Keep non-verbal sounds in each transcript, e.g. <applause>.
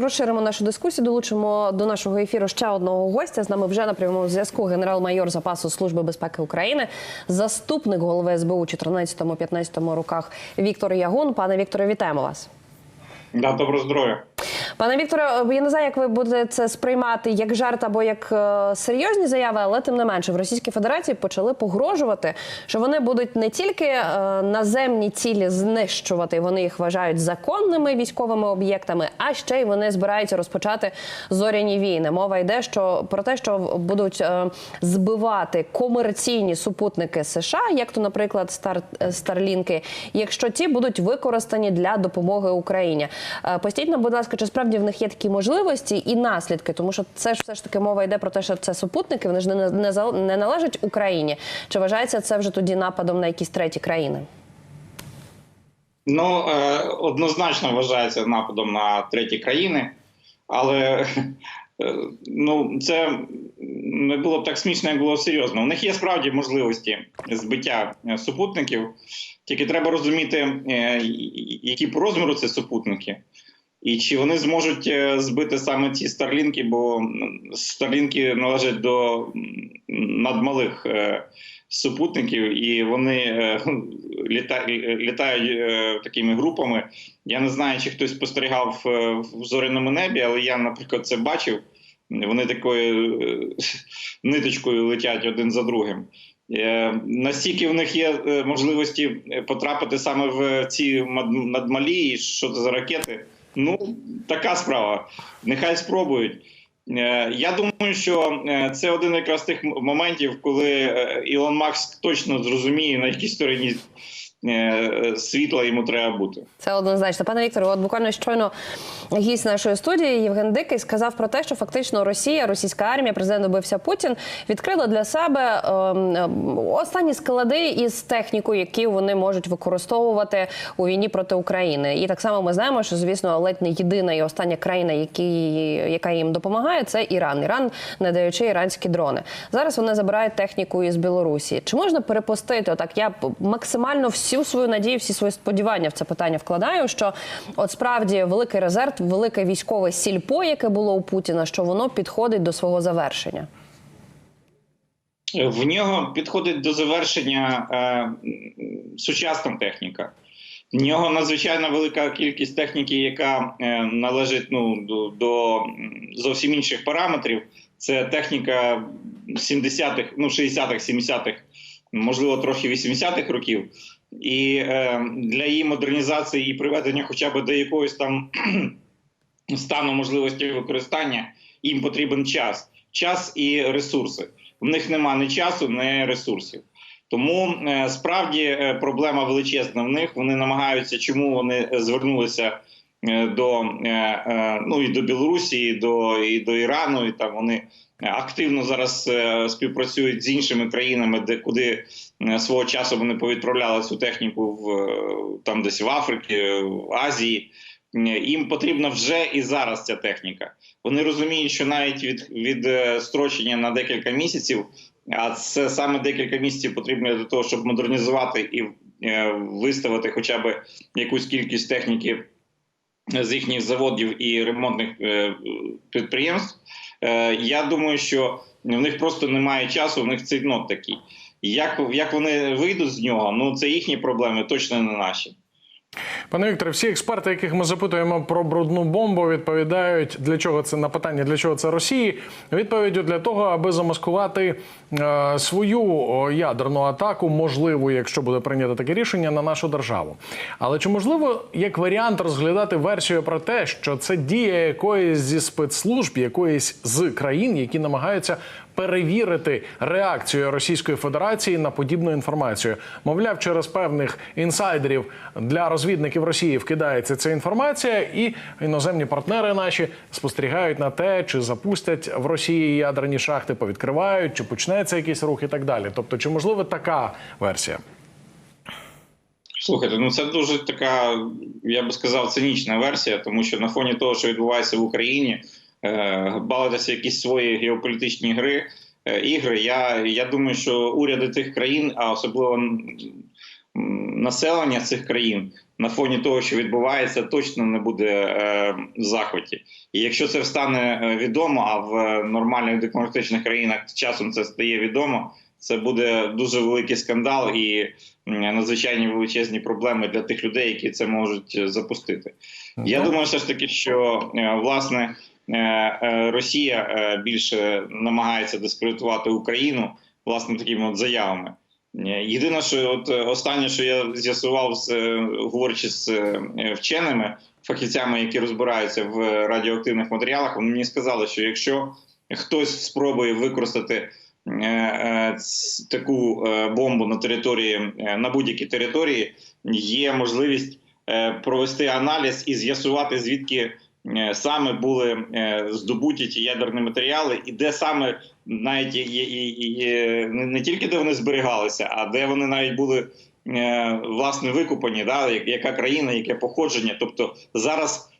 Розширимо нашу дискусію. Долучимо до нашого ефіру ще одного гостя. З нами вже на прямому зв'язку генерал-майор запасу служби безпеки України, заступник голови СБУ у 14-15 роках Віктор Ягун. Пане Вікторе, вітаємо вас. Да, доброго здоров'я. Пане Вікторе, я не знаю, як ви будете це сприймати як жарт або як е, серйозні заяви, але тим не менше в Російській Федерації почали погрожувати, що вони будуть не тільки е, наземні цілі знищувати, вони їх вважають законними військовими об'єктами, а ще й вони збираються розпочати зоряні війни. Мова йде що про те, що будуть е, збивати комерційні супутники США, як то, наприклад, Стар Старлінки, якщо ті будуть використані для допомоги Україні. Постіть нам, будь ласка, чи справді в них є такі можливості і наслідки, тому що це ж все ж таки мова йде про те, що це супутники, вони ж не, не, не належать Україні. Чи вважається це вже тоді нападом на якісь треті країни? Ну е, однозначно вважається нападом на треті країни, але е, ну це не було б так смішно, як було серйозно. У них є справді можливості збиття е, супутників, тільки треба розуміти, які по розміру це супутники. І чи вони зможуть е, збити саме ці старлінки, бо старлінки належать до надмалих е, супутників, і вони е, <laughs> літа, літають такими групами. Я не знаю, чи хтось спостерігав в зоряному небі, але я, наприклад, це бачив. Вони такою <laughs> ниточкою летять один за другим. Настільки в них є можливості потрапити саме в ці надмалі, що це за ракети. Ну, така справа. Нехай спробують. Е, Я думаю, що е, це один якраз тих моментів, коли е, Ілон Макс точно зрозуміє, на якій стороні світла йому треба бути. Це однозначно. Пане Вікторе, от буквально щойно гість нашої студії Євген Дикий сказав про те, що фактично Росія, російська армія, президент добився Путін, відкрила для себе ем, ем, останні склади із технікою, які вони можуть використовувати у війні проти України. І так само ми знаємо, що звісно ледь не єдина і остання країна, які, яка їм допомагає, це Іран. Іран не даючи іранські дрони. Зараз вони забирають техніку із Білорусі. Чи можна перепустити? Отак я максимально всю свою надію, всі свої сподівання в це питання вкладаю. Що от справді великий резерв, велике військове сільпо, яке було у Путіна, що воно підходить до свого завершення. В нього підходить до завершення е, сучасна техніка. В нього надзвичайно велика кількість техніки, яка е, належить ну, до, до зовсім інших параметрів. Це техніка 70-х, ну 60-х, 70-х, можливо, трохи 80-х років. І е, для її модернізації і приведення хоча б до якогось там <clears throat> стану можливості використання їм потрібен час, час і ресурси. В них нема ні часу, ні ресурсів. Тому е, справді е, проблема величезна в них. Вони намагаються, чому вони звернулися до е, е, ну і до Білорусі, і до і до Ірану. І там вони активно зараз е, співпрацюють з іншими країнами, де куди е, свого часу вони повідправляли цю техніку в е, там, десь в Африці, в Азії. Е, Їм потрібна вже і зараз ця техніка. Вони розуміють, що навіть від, від е, строчення на декілька місяців, а це саме декілька місяців потрібно для того, щоб модернізувати і е, виставити хоча б якусь кількість техніки з їхніх заводів і ремонтних е, підприємств. Е, я думаю, що в них просто немає часу, в них цей нот такий. Як, як вони вийдуть з нього, ну це їхні проблеми, точно не наші. Пане Вікторе, всі експерти, яких ми запитуємо про брудну бомбу, відповідають для чого це на питання, для чого це Росії. Відповіддю для того, аби замаскувати е, свою ядерну атаку, можливо, якщо буде прийнято таке рішення на нашу державу. Але чи можливо як варіант розглядати версію про те, що це дія якоїсь зі спецслужб, якоїсь з країн, які намагаються перевірити реакцію Російської Федерації на подібну інформацію. Мовляв, через певних інсайдерів для розвідників Росії вкидається ця інформація, і іноземні партнери наші спостерігають на те, чи запустять в Росії ядерні шахти, повідкривають, чи почнеться якийсь рух і так далі. Тобто, чи можливо така версія? Слухайте, ну це дуже така, я би сказав, цинічна версія, тому що на фоні того, що відбувається в Україні, е, балитися якісь свої геополітичні гри, е, ігри. Я, я думаю, що уряди тих країн, а особливо населення цих країн на фоні того, що відбувається, точно не буде е, в захваті. І якщо це стане відомо, а в нормальних демократичних країнах часом це стає відомо, це буде дуже великий скандал і надзвичайні величезні проблеми для тих людей, які це можуть запустити. Я думаю, все ж таки, що власне Росія е, більше намагається дискредитувати Україну власне такими от заявами. Е, Єдине, що от е, останнє, що я з'ясував, з, е, говорячи з е, вченими, фахівцями, які розбираються в радіоактивних матеріалах, вони мені сказали, що якщо хтось спробує використати е, е, таку е, бомбу на території е, на будь-якій території, є можливість е, провести аналіз і з'ясувати звідки. Е, Саме були е, здобуті ті ядерні матеріали, і де саме навіть є, є, є, не, тільки де вони зберігалися, а де вони навіть були е, власне викупані, да, як- яка країна, яке походження. Тобто зараз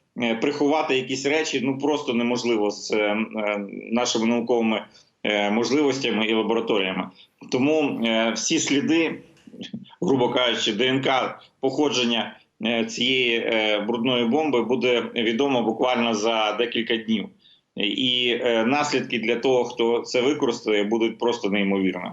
приховати якісь речі ну просто неможливо з нашими науковими можливостями і лабораторіями. Тому всі сліди, грубо кажучи, ДНК походження цієї е, брудної бомби буде відомо буквально за декілька днів. І е, наслідки для того, хто це використає, будуть просто неймовірні.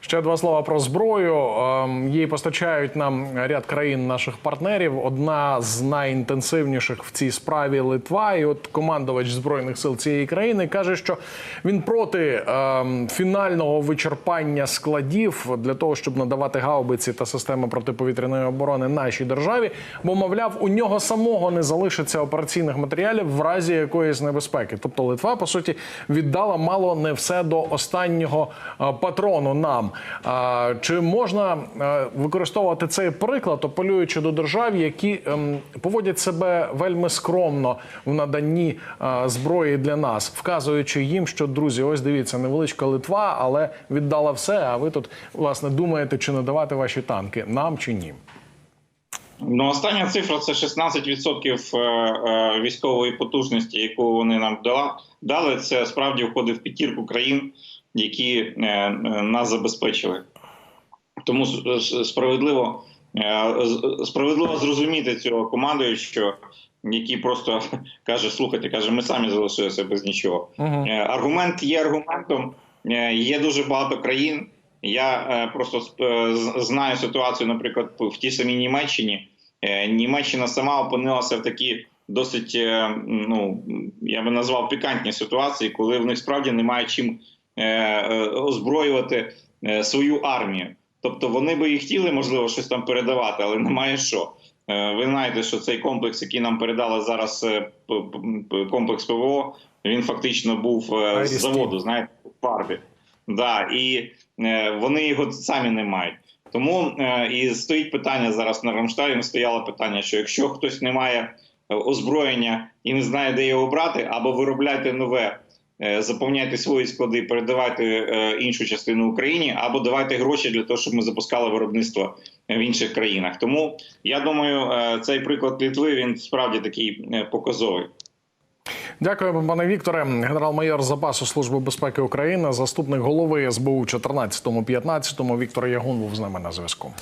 Ще два слова про зброю. Ем, Її постачають нам ряд країн наших партнерів. Одна з найінтенсивніших в цій справі Литва. І от командувач збройних сил цієї країни каже, що він проти ем, фінального вичерпання складів для того, щоб надавати гаубиці та системи протиповітряної оборони нашій державі. Бо, мовляв, у нього самого не залишиться операційних матеріалів в разі якоїсь небезпеки. Тобто Литва, по суті, віддала мало не все до останнього е, патрону нам. Чи можна е, використовувати цей приклад, апелюючи до держав, які ем, поводять себе вельми скромно в наданні е, зброї для нас, вказуючи їм, що друзі, ось дивіться, невеличка Литва, але віддала все. А ви тут власне думаєте, чи надавати ваші танки нам чи ні? Ну, остання цифра це 16% е, е, військової потужності, яку вони нам дали. Це справді входить в п'ятірку країн, які е, нас забезпечили. Тому справедливо, справедливо зрозуміти цього командуючого, який просто <laughs> каже: слухайте, каже, ми самі залишилися без нічого. Е, Аргумент є аргументом. Є дуже багато країн. Я е, просто е, знаю ситуацію, наприклад, в тій самій Німеччині. Е, Німеччина сама опинилася в такій досить, ну я би назвав пікантні ситуації, коли в них справді немає чим озброювати свою армію. Тобто вони би і хотіли, можливо, щось там передавати, але немає що. Ви знаєте, що цей комплекс, який нам передали зараз, комплекс ПВО, він фактично був з заводу, знаєте, в фарбі. Да, і е, вони його самі не мають. Тому е, і стоїть питання зараз на Рамштайні. Стояло питання, що якщо хтось не має е, озброєння і не знає, де його брати, або виробляйте нове, заповняйте свої склади, передавайте іншу частину Україні, або давайте гроші для того, щоб ми запускали виробництво в інших країнах. Тому я думаю, цей приклад Літви він справді такий показовий. Дякую, пане Вікторе. Генерал-майор запасу Служби безпеки України, заступник голови СБУ 14-15. Віктор Ягун був з нами на зв'язку.